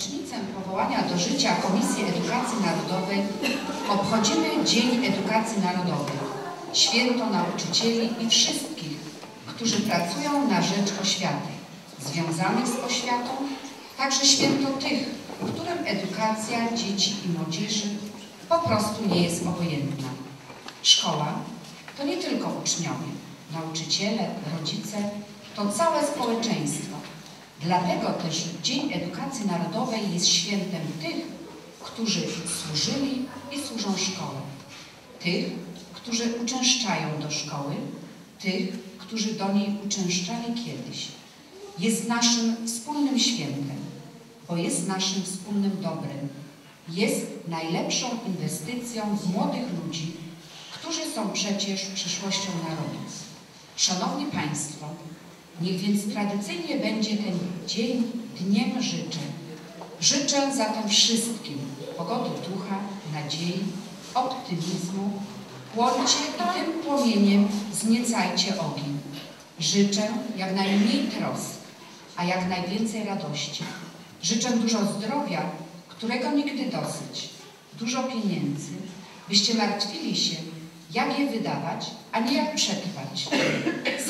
rocznicę powołania do życia Komisji Edukacji Narodowej obchodzimy Dzień Edukacji Narodowej, święto nauczycieli i wszystkich, którzy pracują na rzecz oświaty, związanych z oświatą, także święto tych, którym edukacja dzieci i młodzieży po prostu nie jest obojętna. Szkoła to nie tylko uczniowie, nauczyciele, rodzice, to całe społeczeństwo. Dlatego też Dzień Edukacji Narodowej jest świętem tych, którzy służyli i służą szkole. Tych, którzy uczęszczają do szkoły, tych, którzy do niej uczęszczali kiedyś. Jest naszym wspólnym świętem, bo jest naszym wspólnym dobrem. Jest najlepszą inwestycją w młodych ludzi, którzy są przecież przyszłością narodu. Szanowni Państwo, niech więc tradycyjnie będzie ten dzień dniem życzeń. Życzę zatem wszystkim pogody ducha, nadziei, optymizmu. Płońcie i tym płomieniem zniecajcie ogień. Życzę jak najmniej trosk, a jak najwięcej radości. Życzę dużo zdrowia, którego nigdy dosyć, dużo pieniędzy, byście martwili się, jak je wydawać, a nie jak przetrwać.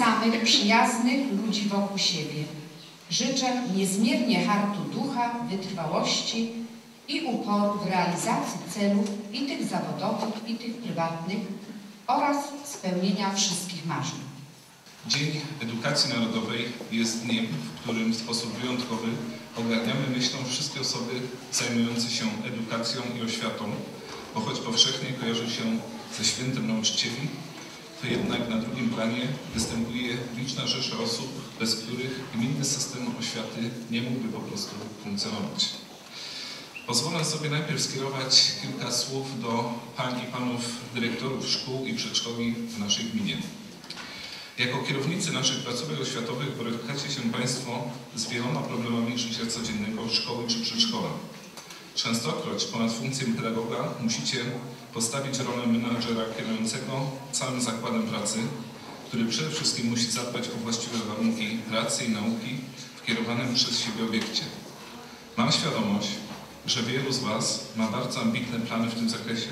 Samych przyjaznych ludzi wokół siebie. Życzę niezmiernie hartu ducha, wytrwałości i uporu w realizacji celów i tych zawodowych, i tych prywatnych oraz spełnienia wszystkich marzeń. Dzień Edukacji Narodowej jest dniem, w którym w sposób wyjątkowy ogarniamy myślą wszystkie osoby zajmujące się edukacją i oświatą, bo choć powszechnie kojarzy się ze świętem nauczycieli, to jednak na drugim planie występuje liczna rzesza osób, bez których gminny system oświaty nie mógłby po prostu funkcjonować. Pozwolę sobie najpierw skierować kilka słów do pań i panów dyrektorów szkół i przedszkoli w naszej gminie. Jako kierownicy naszych placówek oświatowych borykacie się Państwo z wieloma problemami życia codziennego szkoły czy przedszkola. Częstokroć ponad funkcję pedagoga musicie postawić rolę menadżera kierującego całym zakładem pracy, który przede wszystkim musi zadbać o właściwe warunki pracy i nauki w kierowanym przez siebie obiekcie. Mam świadomość, że wielu z Was ma bardzo ambitne plany w tym zakresie,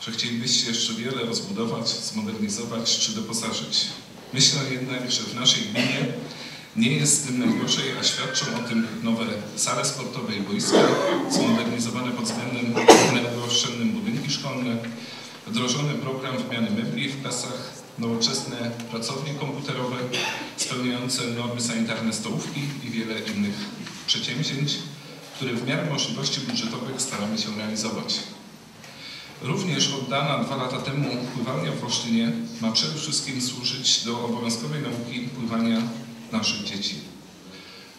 że chcielibyście jeszcze wiele rozbudować, zmodernizować czy doposażyć. Myślę jednak, że w naszej gminie nie jest z tym najgorzej, a świadczą o tym nowe sale sportowe i boiska, zmodernizowane pod względem energooszczędnym budynki szkolne, wdrożony program wymiany mebli w klasach, nowoczesne pracownie komputerowe, spełniające normy sanitarne stołówki i wiele innych przedsięwzięć, które w miarę możliwości budżetowych staramy się realizować. Również oddana dwa lata temu pływalnia w Olsztynie ma przede wszystkim służyć do obowiązkowej nauki pływania naszych dzieci.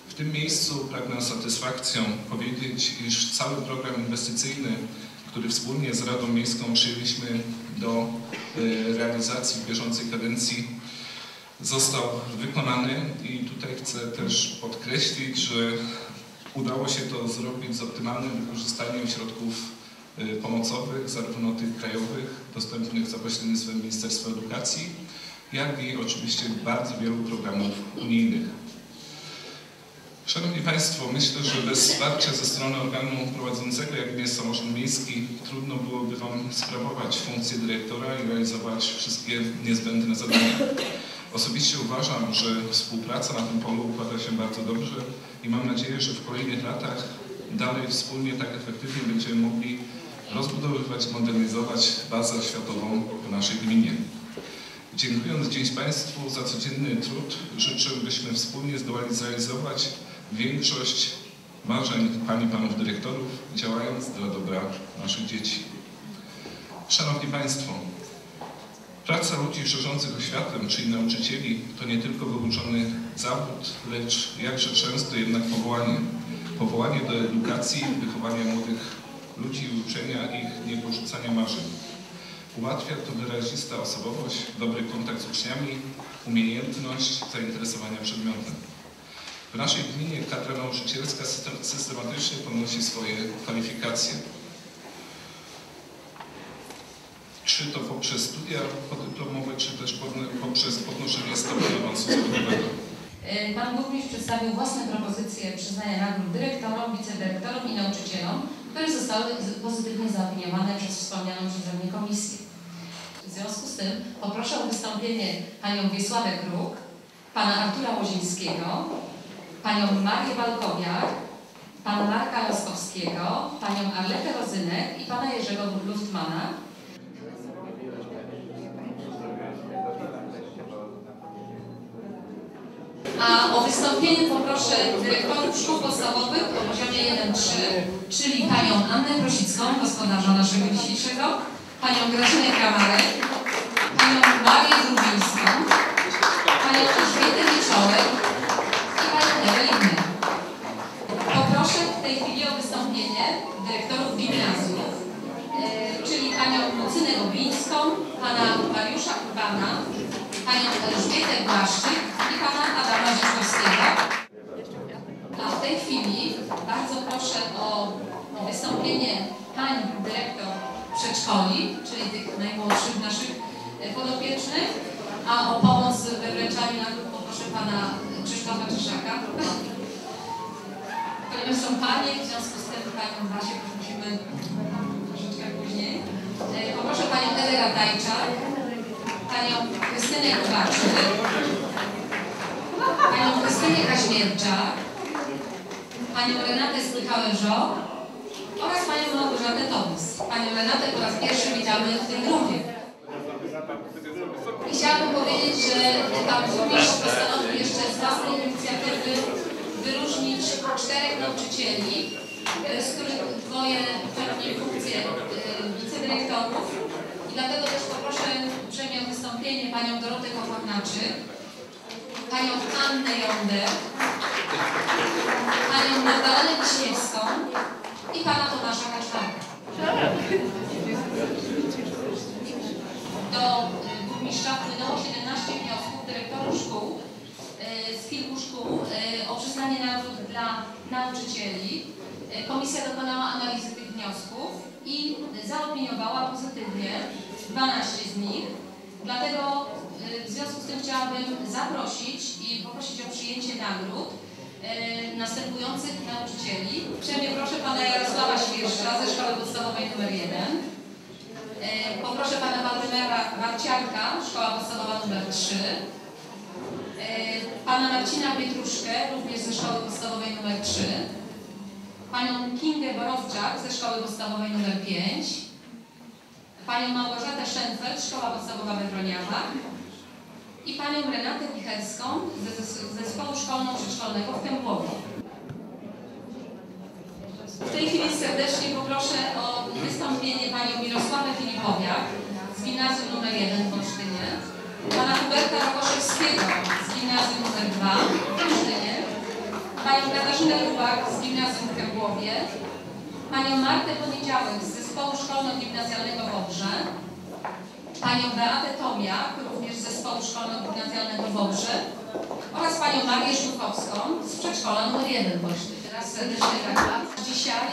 W tym miejscu pragnę z satysfakcją powiedzieć, iż cały program inwestycyjny, który wspólnie z Radą Miejską przyjęliśmy do y, realizacji w bieżącej kadencji, został wykonany i tutaj chcę też podkreślić, że udało się to zrobić z optymalnym wykorzystaniem środków y, pomocowych, zarówno tych krajowych, dostępnych za pośrednictwem Ministerstwa Edukacji, jak i oczywiście bardzo wielu programów unijnych. Szanowni Państwo, myślę, że bez wsparcia ze strony organu prowadzącego, jakim jest samorząd miejski, trudno byłoby Wam sprawować funkcję dyrektora i realizować wszystkie niezbędne zadania. Osobiście uważam, że współpraca na tym polu układa się bardzo dobrze i mam nadzieję, że w kolejnych latach dalej wspólnie tak efektywnie będziemy mogli rozbudowywać, modernizować bazę oświatową w naszej gminie. Dziękując dziś Państwu za codzienny trud, życzę, byśmy wspólnie zdołali zrealizować większość marzeń Pani i Panów Dyrektorów, działając dla dobra naszych dzieci. Szanowni Państwo, praca ludzi szerzących oświatę, czyli nauczycieli, to nie tylko wyuczony zawód, lecz jakże często jednak powołanie. Powołanie do edukacji, wychowania młodych ludzi i uczenia ich, nie porzucania marzeń. Ułatwia to wyrazista osobowość, dobry kontakt z uczniami, umiejętność zainteresowania przedmiotem. W naszej gminie kadra nauczycielska system- systematycznie podnosi swoje kwalifikacje. Czy to poprzez studia podyplomowe, czy też poprzez podnoszenie stopnia awansu zawodowego. Y, Pan Burmistrz przedstawił własne propozycje przyznania nagród dyrektorom, wicedyrektorom i zostały z- pozytywnie zaopiniowane przez wspomnianą przeze mnie komisję. W związku z tym poproszę o wystąpienie panią Wiesławę Kruk, pana Artura Łozińskiego, panią Marię Walkowiak, pana Marka Laskowskiego, panią Arletę Rozynek i pana Jerzego Luftmana. A o wystąpienie poproszę dyrektorów szkół podstawowych o poziomie 1-3, czyli panią Annę Krosicką, gospodarza naszego dzisiejszego, panią Grażynę Kramarek, Marię Grubińską, panią Elżbietę Wieczołek i panią Ewę. Poproszę w tej chwili o wystąpienie dyrektorów gimnazjów, e, czyli panią Lucynę Obińską, pana Mariusza Kubana, panią Elżbietę Błaszczyk i pana Adama Rzeczkowskiego. A w tej chwili bardzo proszę o wystąpienie pań dyrektor przedszkoli, czyli tych najmłodszych naszych podopiecznych, a o pomoc we wręczaniu nagród poproszę pana Krzysztofa Czyszaka. Ponieważ są panie, w związku z tym panią Basię poprosimy troszeczkę później. E, Poproszę panią Ewę Ratajczak, panią Krystynę Kubaczyk, panią Krystynę Kaźmierczak, panią Renatę Spychałężo oraz panią Małgorzatę Tomys. Panią Renatę po raz pierwszy witamy w tej grupie. Chciałabym powiedzieć, że pan burmistrz postanowił jeszcze z własnej inicjatywy wyróżnić czterech nauczycieli, e, z których dwoje pełni funkcję e, wicedyrektorów. I dlatego też poproszę uprzejmie o wystąpienie panią Dorotę Kochornaczyk, panią Annę Jądę, panią Magdalenę Wiśniewską i pana Tomasza Kaczmarka. Do y, burmistrza wpłynęło 17 wniosków dyrektorów szkół y, z kilku szkół y, o przyznanie nagród dla nauczycieli. Komisja dokonała analizy tych wniosków i zaopiniowała pozytywnie 12 z nich. Dlatego w związku z tym chciałabym zaprosić i poprosić o przyjęcie nagród następujących nauczycieli. Uprzejmie proszę pana Jarosława Świerszcza ze Szkoły Podstawowej nr 1. E, Poproszę pana Waldemara Warciarka, Szkoła Podstawowa nr 3. E, Pana Marcina Pietruszkę, również ze Szkoły Podstawowej nr 3. Panią Kingę Borowczak ze Szkoły Podstawowej nr 5. Panią Małgorzatę Szenfeld, Szkoła Podstawowa Wędroniawa. I panią Renatę Wicherską ze zes- Zespołu Szkolno-Przedszkolnego w Kępłowie. W tej chwili serdecznie poproszę o wystąpienie panią Mirosławę Filipowiak z gimnazjum nr 1 w Olsztynie, pana Huberta Rokoszewskiego z gimnazjum nr 2 w Olsztynie, panią Katarzynę Rubak z gimnazjum w Kępłowie, panią Martę Poniedziałek z zespołu szkolno-gimnazjalnego w Obrze, panią Beatę Tomiak, również z zespołu szkolno-gimnazjalnego w Obrze oraz panią Marię Żukowską z przedszkola nr 1 w Olsztynie. Teraz serdecznie gratulacje. Dzisiaj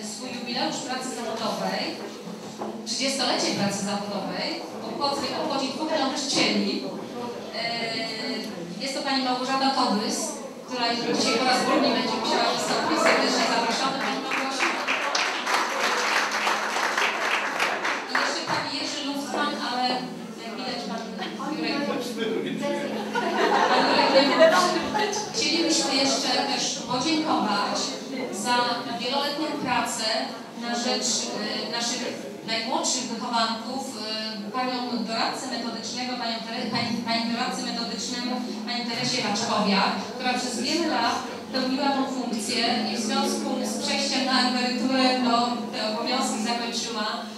y, swój jubileusz pracy zawodowej, 30-lecie pracy zawodowej obchodzi, obchodzi dwóch nauczycieli. Y, Jest to pani Małgorzata Tobys, która dzisiaj po raz drugi będzie musiała wystąpić. Serdecznie zapraszamy pani Małgorzata. Chcielibyśmy jeszcze też podziękować za wieloletnią pracę na rzecz y, naszych najmłodszych wychowanków, y, panią doradcę metodycznego, panią, pani, pani doradcy metodycznemu, panią Teresie Raczkowiak, która przez wiele lat pełniła tą funkcję i w związku z przejściem na emeryturę no, te obowiązki zakończyła